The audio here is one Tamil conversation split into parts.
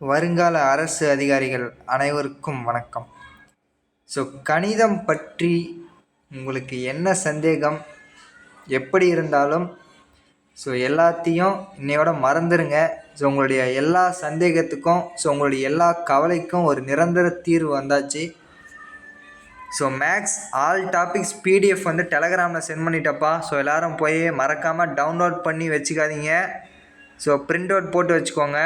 வருங்கால அரசு அதிகாரிகள் அனைவருக்கும் வணக்கம். ஸோ கணிதம் பற்றி உங்களுக்கு என்ன சந்தேகம்? எப்படி இருந்தாலும் ஸோ எல்லாத்தையும் இன்னையோட மறந்துடுங்க ஸோ உங்களுடைய எல்லா சந்தேகத்துக்கும் ஸோ உங்களுடைய எல்லா கவலைக்கும் ஒரு நிரந்தர தீர்வு வந்தாச்சு. So maths all topics PDF வந்து டெலகிராமில் சென்ட் பண்ணிட்டப்பா. ஸோ எல்லோரும் போய் மறக்காமல் டவுன்லோட் பண்ணி வச்சுக்காதீங்க. ஸோ பிரிண்ட் அவுட் போட்டு வச்சுக்கோங்க.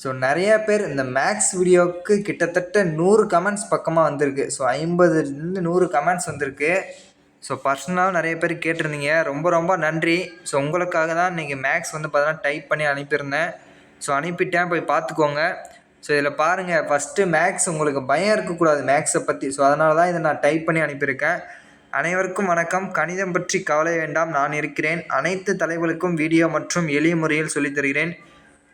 ஸோ நிறைய பேர் இந்த மேக்ஸ் வீடியோவுக்கு கிட்டத்தட்ட நூறு கமெண்ட்ஸ் பக்கமாக வந்திருக்கு. ஸோ ஐம்பதுலேருந்து நூறு கமெண்ட்ஸ் வந்திருக்கு. ஸோ பர்சனலாக நிறைய பேர் கேட்டிருந்தீங்க. ரொம்ப ரொம்ப நன்றி. ஸோ உங்களுக்காக தான் இன்றைக்கி மேக்ஸ் வந்து பார்த்தீங்கன்னா டைப் பண்ணி அனுப்பியிருந்தேன். ஸோ அனுப்பிட்டேன். போய் பார்த்துக்கோங்க. ஸோ இதில் பாருங்கள் ஃபஸ்ட்டு மேக்ஸ் உங்களுக்கு பயம் இருக்கக்கூடாது மேக்ஸை பற்றி ஸோ அதனால தான் இதை நான் டைப் பண்ணி அனுப்பியிருக்கேன். அனைவருக்கும் வணக்கம். கணிதம் பற்றி கவலை வேண்டாம். நான் இருக்கிறேன். அனைத்து தலைவர்களுக்கும் வீடியோ மற்றும் எளிய முறையில் சொல்லித் தருகிறேன்.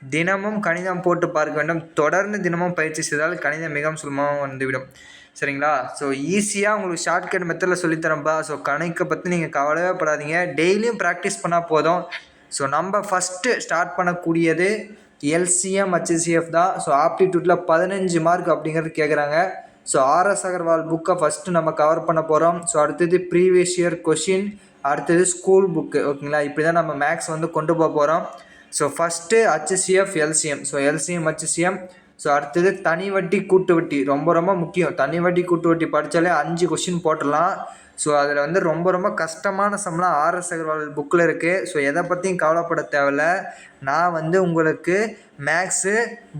தினமும் கணிதம் போட்டு பார்க்க வேண்டும். தொடர்ந்து தினமும் பயிற்சி செய்தால் கணிதம் மிகவும் சுலபமாக வந்துவிடும். சரிங்களா? ஸோ ஈஸியாக உங்களுக்கு ஷார்ட்கட் மெத்தடில் சொல்லித்தரேன்ப்பா ஸோ கணக்கை பற்றி நீங்கள் கவலையே படாதீங்க. டெய்லியும் ப்ராக்டிஸ் பண்ணால் போதும். ஸோ நம்ம ஃபஸ்ட்டு ஸ்டார்ட் பண்ணக்கூடியது எல்சிஎம் ஹச்சிசிஎஃப் தான். ஸோ ஆப்டிடியூட்டில் பதினஞ்சு மார்க் அப்படிங்கிறது கேட்குறாங்க ஸோ ஆர்எஸ் அகர்வால் புக்கை ஃபஸ்ட்டு நம்ம கவர் பண்ண போகிறோம் ஸோ அடுத்தது ப்ரீவியஸ் இயர் கொஷின் அடுத்தது ஸ்கூல் புக்கு ஓகேங்களா? இப்படி தான் நம்ம மேக்ஸ் வந்து கொண்டு போக போகிறோம் so first HCF LCM so LCM HCM so அடுத்தது தனி வட்டி கூட்டு வட்டி. ரொம்ப ரொம்ப முக்கியம். தனி வட்டி கூட்டு வட்டி படித்தாலே அஞ்சு கொஷின் போட்டுடலாம். ஸோ அதில் வந்து ரொம்ப ரொம்ப கஷ்டமான சம்பளம் ஆர்எஸ் அகர்வால் புக்கில் இருக்குது ஸோ எதை பற்றியும் கவலைப்பட தேவையில்ல. நான் வந்து உங்களுக்கு மேக்ஸு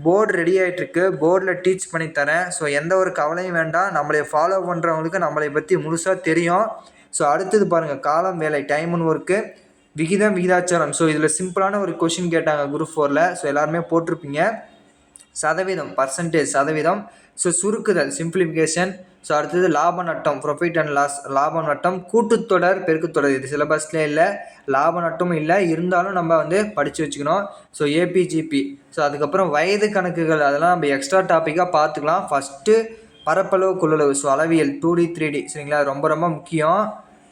போர்டு ரெடி ஆகிட்டுருக்கு போர்டில் டீச் பண்ணி தரேன். ஸோ எந்த ஒரு கவலையும் வேண்டாம். நம்மளை ஃபாலோ பண்ணுறவங்களுக்கு நம்மளை பற்றி முழுசாக தெரியும். ஸோ அடுத்தது பாருங்கள் காலம் வேலை டைம் ஒர்க்கு விகிதம் விகிதாச்சாரம். ஸோ இதில் சிம்பிளான ஒரு கொஷின் கேட்டாங்க குரூப் ஃபோரில் ஸோ எல்லாருமே போட்டிருப்பீங்க. சதவீதம் பர்சன்டேஜ் சதவீதம். ஸோ சுருக்குதல் சிம்பிளிஃபிகேஷன் ஸோ அடுத்தது லாப நட்டம் ப்ரொஃபிட் அண்ட் லாஸ் லாப நட்டம். கூட்டுத்தொடர் பெருக்குத்தொடர். இது சிலபஸ்லேயே இல்லை. லாப நட்டமும் இல்லை. இருந்தாலும் நம்ம வந்து படித்து வச்சுக்கணும். ஸோ ஏபிஜிபி ஸோ அதுக்கப்புறம் வயது கணக்குகள் அதெல்லாம் நம்ம எக்ஸ்ட்ரா டாப்பிக்காக பார்த்துக்கலாம் ஃபஸ்ட்டு பரப்பளவு கொள்ளளவு. ஸோ அளவியல் டூ டி த்ரீ டி சரிங்களா? ரொம்ப ரொம்ப முக்கியம்.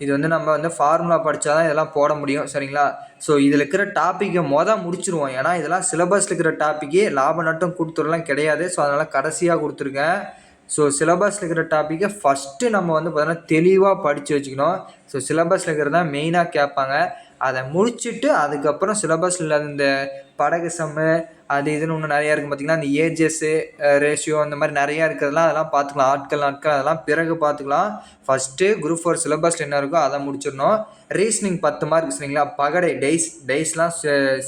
இது வந்து நம்ம வந்து ஃபார்முலா படித்தா தான் இதெல்லாம் போட முடியும் சரிங்களா? ஸோ இதில் இருக்கிற டாப்பிக்கை மொதல் முடிச்சிருவோம். ஏன்னா இதெல்லாம் சிலபஸில் இருக்கிற டாப்பிக்கே லாப நட்டம் கொடுத்துடலாம் கிடையாது. ஸோ அதனால் கடைசியாக கொடுத்துருக்கேன் ஸோ சிலபஸில் இருக்கிற டாப்பிக்கை ஃபஸ்ட்டு நம்ம வந்து பார்த்தோன்னா தெளிவாக படித்து வச்சுக்கணும். ஸோ சிலபஸில் இருக்கிறது தான் மெயினாக கேட்பாங்க. அதை முடிச்சுட்டு அதுக்கப்புறம் சிலபஸில் இந்த படகு செம்மு அது இதுன்னு இன்னும் நிறையா இருக்குது பார்த்திங்கன்னா இந்த ஏஜஸ்ஸு ரேஷியோ அந்த மாதிரி நிறையா இருக்கிறதுலாம் அதெல்லாம் பார்த்துக்கலாம். ஆட்கள் நாட்கள் அதெல்லாம் பிறகு பார்த்துக்கலாம். ஃபஸ்ட்டு குரூப் ஃபோர் சிலபஸில் என்ன இருக்கோ அதை முடிச்சிடணும். ரீசனிங் பத்து மார்க் சரிங்களா? பகடை டேஸ் டேஸ்லாம்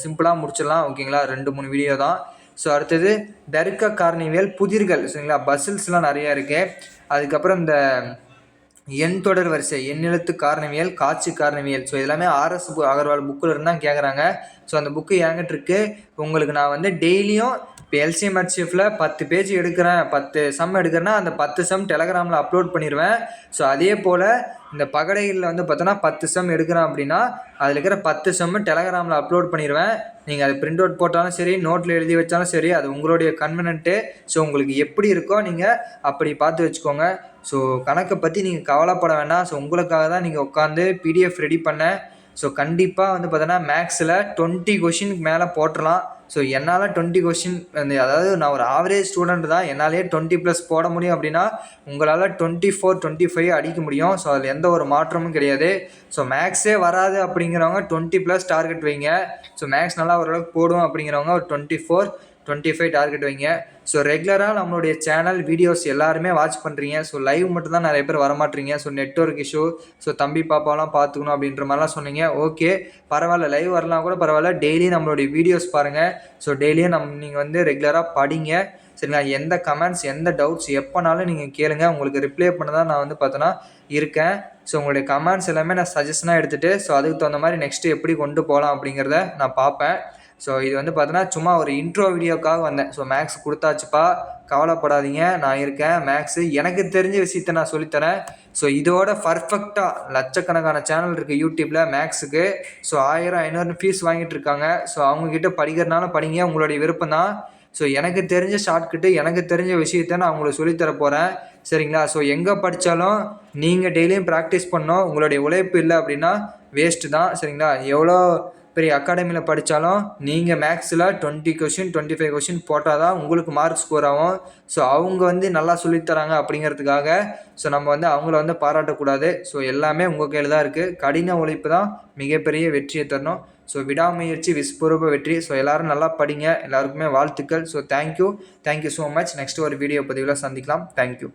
சிம்பிளாக முடிச்சிடலாம். ஓகேங்களா ரெண்டு மூணு வீடியோ தான். ஸோ அடுத்தது தர்க்க காரணிவியல் புதிர்கள் சரிங்களா? பசில்ஸ்லாம் நிறையா இருக்குது அதுக்கப்புறம் இந்த எண் தொடர் வரிசை எண்ணெழுத்து காரணவியல் காட்சி காரணவியல். ஸோ எல்லாமே ஆர்எஸ் அகர்வால் புக்கில் இருந்தால் கேட்குறாங்க ஸோ அந்த புக்கு என்கிட்ட இருக்கு. உங்களுக்கு நான் வந்து டெய்லியும் இப்போ எல்சிஎம் ஹெச்எஃப்பில் பத்து பேஜ் எடுக்கிறேன். பத்து சம் எடுக்கிறேன்னா அந்த பத்து சம் டெலகிராமில் அப்லோட் பண்ணிடுவேன் ஸோ அதே போல் இந்த பகடைகளில் வந்து பார்த்தோன்னா பத்து சம் எடுக்கிறேன் அப்படின்னா அதில் இருக்கிற பத்து செம்மு டெலகிராமில் அப்லோட் பண்ணிடுவேன் நீங்கள் அது பிரிண்ட் அவுட் போட்டாலும் சரி நோட்டில் எழுதி வச்சாலும் சரி அது உங்களுடைய கன்வீனன்ட்டு ஸோ உங்களுக்கு எப்படி இருக்கோ நீங்கள் அப்படி பார்த்து வச்சுக்கோங்க. ஸோ கணக்கை பற்றி நீங்கள் கவலைப்பட வேண்டாம். ஸோ உங்களுக்காக தான் நீங்கள் உட்காந்து பிடிஎஃப் ரெடி பண்ணேன் ஸோ கண்டிப்பாக வந்து பார்த்தோன்னா மேக்ஸில் டுவெண்ட்டி கொஷினுக்கு மேலே போட்டுடலாம் ஸோ என்னால் டுவெண்ட்டி கொஷின் அந்த அதாவது நான் ஒரு ஆவரேஜ் ஸ்டூடெண்ட் தான். என்னாலே டுவெண்ட்டி ப்ளஸ் போட முடியும் அப்படின்னா உங்களால் டுவெண்ட்டி ஃபோர் டுவெண்ட்டி ஃபைவ் அடிக்க முடியும். ஸோ அதில் எந்த ஒரு மாற்றமும் கிடையாது. ஸோ மேக்ஸே வராது அப்படிங்கிறவங்க டுவெண்ட்டி ப்ளஸ் டார்கெட் வைங்க. ஸோ மேக்ஸ் நல்லா ஓரளவுக்கு போடும் அப்படிங்கிறவங்க ஒரு twenty four twenty five target வைங்க ஸோ ரெகுலராக நம்மளுடைய சேனல் வீடியோஸ் எல்லாருமே வாட்ச் பண்ணுறீங்க ஸோ லைவ் மட்டும் தான் நிறைய பேர் வரமாட்டீங்க. ஸோ நெட்ஒர்க் இஷ்யூ ஸோ தம்பி பாப்பாலாம் பார்த்துக்கணும் அப்படின்ற மாதிரிலாம் சொன்னீங்க. ஓகே பரவாயில்ல லைவ் வரலாம் கூட பரவாயில்ல. டெய்லி நம்மளுடைய வீடியோஸ் பாருங்கள் ஸோ டெய்லியும் நம் நீங்கள் வந்து ரெகுலராக படிங்க. சரிங்களா? எந்த கமெண்ட்ஸ் எந்த டவுட்ஸ் எப்போனாலும் நீங்கள் கேளுங்க. உங்களுக்கு ரிப்ளை பண்ண தான் நான் வந்து பார்த்தோன்னா இருக்கேன். ஸோ உங்களுடைய கமெண்ட்ஸ் எல்லாமே நான் சஜஷனாக எடுத்துகிட்டு ஸோ அதுக்கு தகுந்த மாதிரி நெக்ஸ்ட்டு எப்படி கொண்டு போகலாம் அப்படிங்கிறத நான் பார்ப்பேன். ஸோ இது வந்து பார்த்தீங்கன்னா சும்மா ஒரு இன்ட்ரோ வீடியோக்காக வந்தேன். ஸோ மேக்ஸ் கொடுத்தாச்சுப்பா. கவலைப்படாதீங்க. நான் இருக்கேன். மேக்ஸு எனக்கு தெரிஞ்ச விஷயத்த நான் சொல்லித்தரேன். ஸோ இதோட பர்ஃபெக்டாக லட்சக்கணக்கான சேனல் இருக்குது யூடியூப்பில் மேக்ஸுக்கு ஸோ ஆயிரம் ஐநூறுனு ஃபீஸ் வாங்கிட்டு இருக்காங்க. ஸோ அவங்கக்கிட்ட படிக்கிறனால படிங்க. உங்களுடைய விருப்பம் தான். ஸோ எனக்கு தெரிஞ்ச ஷார்ட்கட்டு எனக்கு தெரிஞ்ச விஷயத்த நான் உங்களுக்கு சொல்லித்தர போகிறேன் சரிங்களா? ஸோ எங்கே படித்தாலும் நீங்கள் டெய்லியும் ப்ராக்டிஸ் பண்ணோம் உங்களுடைய உழைப்பு இல்லை அப்படின்னா வேஸ்ட்டு தான். சரிங்களா? எவ்வளோ பெரிய அகாடமியில் படித்தாலும் நீங்கள் மேக்ஸில் twenty question twenty five question போட்டால் தான் உங்களுக்கு மார்க் ஸ்கோர் ஆகும். ஸோ அவங்க வந்து நல்லா சொல்லித்தராங்க அப்படிங்கிறதுக்காக ஸோ நம்ம வந்து அவங்கள வந்து பாராட்டக்கூடாது. ஸோ எல்லாமே உங்கள் கையில் தான் இருக்குது கடின உழைப்பு தான் மிகப்பெரிய வெற்றியை தரணும். ஸோ விடாமுயற்சி விஸ்வரூப வெற்றி. ஸோ எல்லோரும் நல்லா படிங்க. எல்லாருக்குமே வாழ்த்துக்கள். So thank you thank you so much next ஒரு வீடியோ பதிவில் சந்திக்கலாம். Thank you